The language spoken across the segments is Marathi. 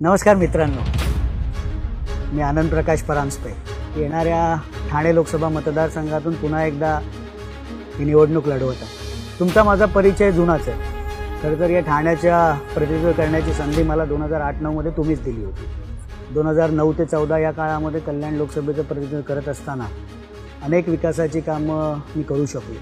नमस्कार मित्रांनो. मी आनंद प्रकाश परांजपे. येणाऱ्या ठाणे लोकसभा मतदारसंघातून पुन्हा एकदा ही निवडणूक लढवत आहे. तुमचा माझा परिचय जुनाच आहे. खरं तर या ठाण्याच्या प्रतिनिधित्व करण्याची संधी मला दोन हजार आठ नऊमध्ये तुम्हीच दिली होती. दोन हजार नऊ ते चौदा या काळामध्ये कल्याण लोकसभेचं प्रतिनिधित्व करत असताना अनेक विकासाची कामं मी करू शकलो.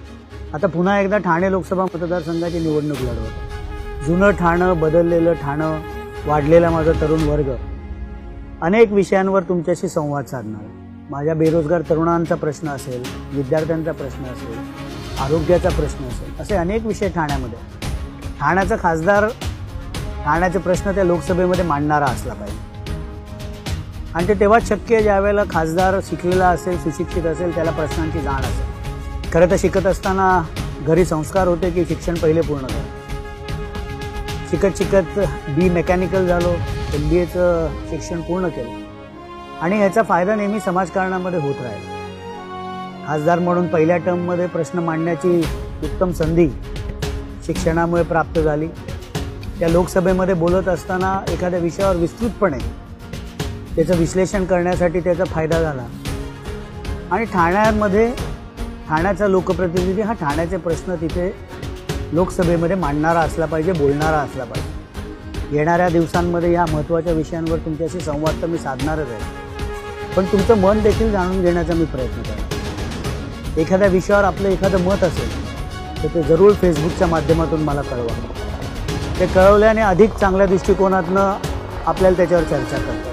आता पुन्हा एकदा ठाणे लोकसभा मतदारसंघाची निवडणूक लढवत जुनं ठाणं बदललेलं ठाणं वाढलेला माझा तरुण वर्ग. अनेक विषयांवर तुमच्याशी संवाद साधणार. माझ्या बेरोजगार तरुणांचा प्रश्न असेल विद्यार्थ्यांचा प्रश्न असेल आरोग्याचा प्रश्न असेल असे अनेक विषय ठाण्यामध्ये. ठाण्याचा खासदार ठाण्याचे प्रश्न त्या लोकसभेमध्ये मांडणारा असला पाहिजे. आणि ते तेव्हाच शक्य आहे ज्यावेळेला खासदार शिकलेला असेल सुशिक्षित असेल त्याला प्रश्नांची जाण असेल. खरं तर शिकत असताना घरी संस्कार होते की शिक्षण पहिले पूर्ण करा. शिकत शिकत बी मेकॅनिकल झालो एम बी एचं शिक्षण पूर्ण केलं. आणि ह्याचा फायदा नेहमी समाजकारणामध्ये होत राहिला. खासदार म्हणून पहिल्या टर्ममध्ये प्रश्न मांडण्याची उत्तम संधी शिक्षणामुळे प्राप्त झाली. त्या लोकसभेमध्ये बोलत असताना एखाद्या विषयावर विस्तृतपणे त्याचं विश्लेषण करण्यासाठी त्याचा फायदा झाला. आणि ठाण्यामध्ये ठाण्याचा लोकप्रतिनिधी हा ठाण्याचे प्रश्न तिथे लोकसभेमध्ये मांडणारा असला पाहिजे बोलणारा असला पाहिजे. येणाऱ्या दिवसांमध्ये या महत्त्वाच्या विषयांवर तुमच्याशी संवाद तर मी साधणारच आहे. पण तुमचं मन देखील जाणून घेण्याचा मी प्रयत्न करतो. एखाद्या विषयावर आपलं एखादं मत असेल तर ते जरूर फेसबुकच्या माध्यमातून मला कळवा. ते कळवल्याने अधिक चांगल्या दृष्टिकोनातनं आपल्याला त्याच्यावर चर्चा करतात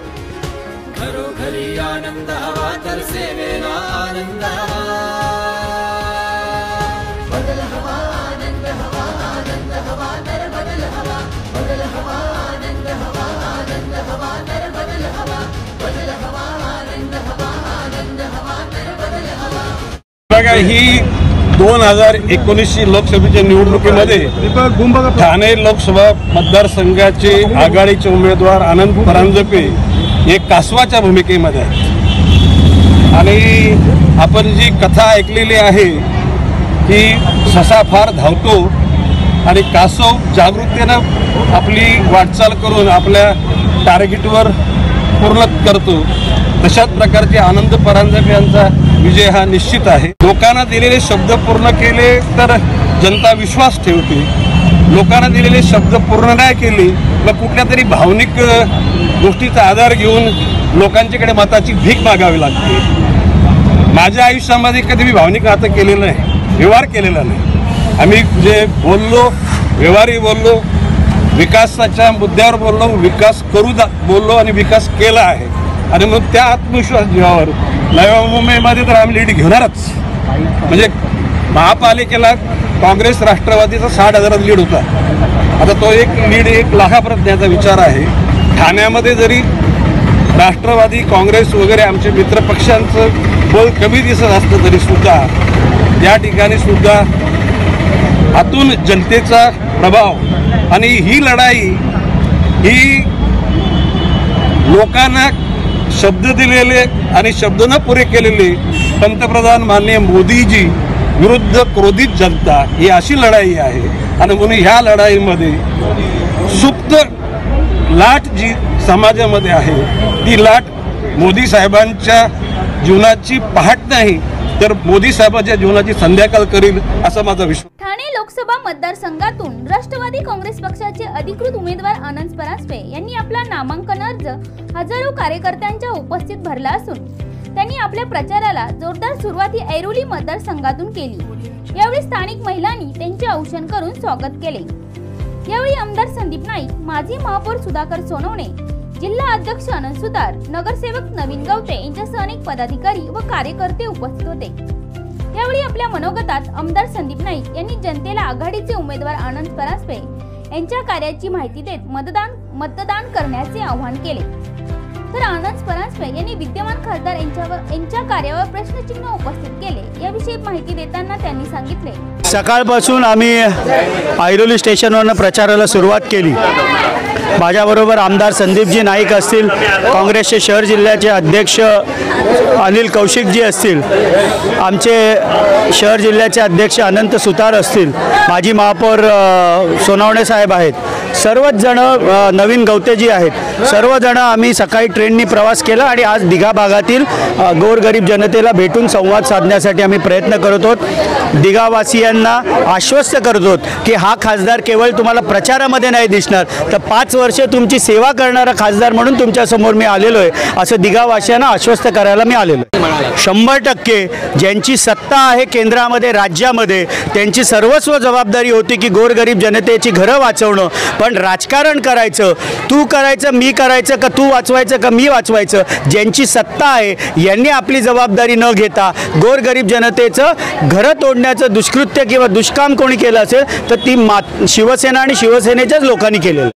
आनंद हवा तर सेवेला आनंद हवा. ही दोन हजार एकोणीसशे लोकसभेच्या निवडणुकीमध्ये ठाणे लोकसभा मतदारसंघाचे आघाडीचे उमेदवार आनंद परांजपे हे कासवाच्या भूमिकेमध्ये आहेत. आणि आपण जी कथा ऐकलेली आहे की ससा फार धावतो आणि कासव जागरूकतेनं आपली वाटचाल करून आपल्या टार्गेटवर पूर्ण करतो. तशाच प्रकारचे आनंद परांजपे यांचा विजय हा निश्चित आहे. लोकांना दिलेले शब्द पूर्ण केले तर जनता विश्वास ठेवते. लोकांना दिलेले शब्द पूर्ण नाही केले मग कुठल्या तरी भावनिक गोष्टीचा आधार घेऊन लोकांच्याकडे मताची भीक मागावी लागते. माझ्या आयुष्यामध्ये कधी मी भावनिक नातं केलेलं नाही व्यवहार केलेला नाही. आम्ही जे बोललो व्यवहारही बोललो विकासाच्या मुद्द्यावर बोललो विकास करू बोललो आणि विकास केला आहे. आणि मग त्या आत्मविश्वास जीवावर नव्या मुंबईमध्ये तर आम्ही लीड घेणारच. म्हणजे महापालिकेला काँग्रेस राष्ट्रवादीचा साठ हजारात लीड होता. आता तो एक लीड एक लाखापर्यंत द्यायचा विचार आहे. ठाण्यामध्ये जरी राष्ट्रवादी काँग्रेस वगैरे आमचे मित्रपक्षांचं बळ कमी दिसत असलं तरी सुद्धा या ठिकाणी सुद्धा आतून जनतेचा प्रभाव आणि ही लढाई ही लोकांना शब्द दिलेले आणि शब्द न पुरे केलेले पंतप्रधान माननीय मोदीजी विरुद्ध क्रोधित जनता ही अशी लढाई आहे. आणि म्हणून ह्या लढाईमध्ये सुप्त लाट जी समाजामध्ये आहे ती लाट मोदी साहेबांच्या जीवनाची पहाट नाही तर मोदी साहेबांच्या जीवनाची संध्याकाळ करील असा माझा विश्वास. ठाणे लोकसभा मतदारसंघातून राष्ट्रवादी काँग्रेस पक्षाचे अधिकृत उमेदवार आनंद परांजपे यांनी आपला नामांकन अर्ज हजारो कार्यकर्त्यांच्या उपस्थित भरला असून त्यांनी आपल्या प्रचाराला जोरदार सुरुवात ऐरोली मतदारसंघातून केली. यावेळी स्थानिक महिलांनी त्यांचे औषण करून स्वागत केले. यावेळी आमदार संदीप नाईक माजी महापौर सुधाकर सोनवणे अध्यक्ष अनंत सुतार नगरसेवक नवीन गवते यांच्यासह अनेक पदाधिकारी व कार्यकर्ते उपस्थित होते. यावेळी आपल्या मनोगतात आमदार संदीप नाईक यांनी जनतेला आघाडीचे उमेदवार आनंद परांजपे यांच्या कार्याची माहिती देत मतदान मतदान करण्याचे आवाहन केले. तर आनंद परांजपे यांनी विद्यमान खासदार यांच्यावर यांच्या कार्यावर प्रश्नचिन्ह उपस्थित केले याविषयी माहिती देताना त्यांनी सांगितले. सकाळपासून आम्ही ऐरोली स्टेशनवरनं प्रचाराला सुरुवात केली. माझ्याबरोबर आमदार संदीपजी नाईक असतील काँग्रेसचे शहर जिल्ह्याचे अध्यक्ष अनिल कौशिकजी असतील आमचे शहर जिल्ह्याचे अध्यक्ष अनंत सुतार असतील माजी महापौर सोनावणे साहेब आहेत. सर्वच जण नवीन गवतेजी आहेत. सर्वजण आम्ही सकाळी ट्रेननी प्रवास केला आणि आज दिघा भागातील गोरगरीब जनतेला भेटून संवाद साधण्यासाठी आम्ही प्रयत्न करत आहोत. दिघावासियांना आश्वस्त करत आहोत की हा खासदार केवळ तुम्हाला प्रचारामध्ये नाही दिसणार तर पाच वर्ष तुमची सेवा करणारा खासदार म्हणून तुमच्यासमोर मी आलेलो आहे असं दिघावासियांना आश्वस्त करायला मी आलेलो आहे. शंभर टक्के ज्यांची सत्ता आहे केंद्रामध्ये राज्यामध्ये त्यांची सर्वस्व जबाबदारी होती की गोरगरीब जनतेची घरं वाचवणं. पण राजकारण करायचं तू करायचं मी करायचं का तू वाचवायचं का मी वाचवायचं ज्यांची सत्ता आहे यांनी आपली जबाबदारी न घेता गोरगरीब जनतेचं घरं तोडण्याचं दुष्कृत्य किंवा दुष्काम कोणी केलं असेल तर ती मा शिवसेना आणि शिवसेनेच्याच लोकांनी केलेलं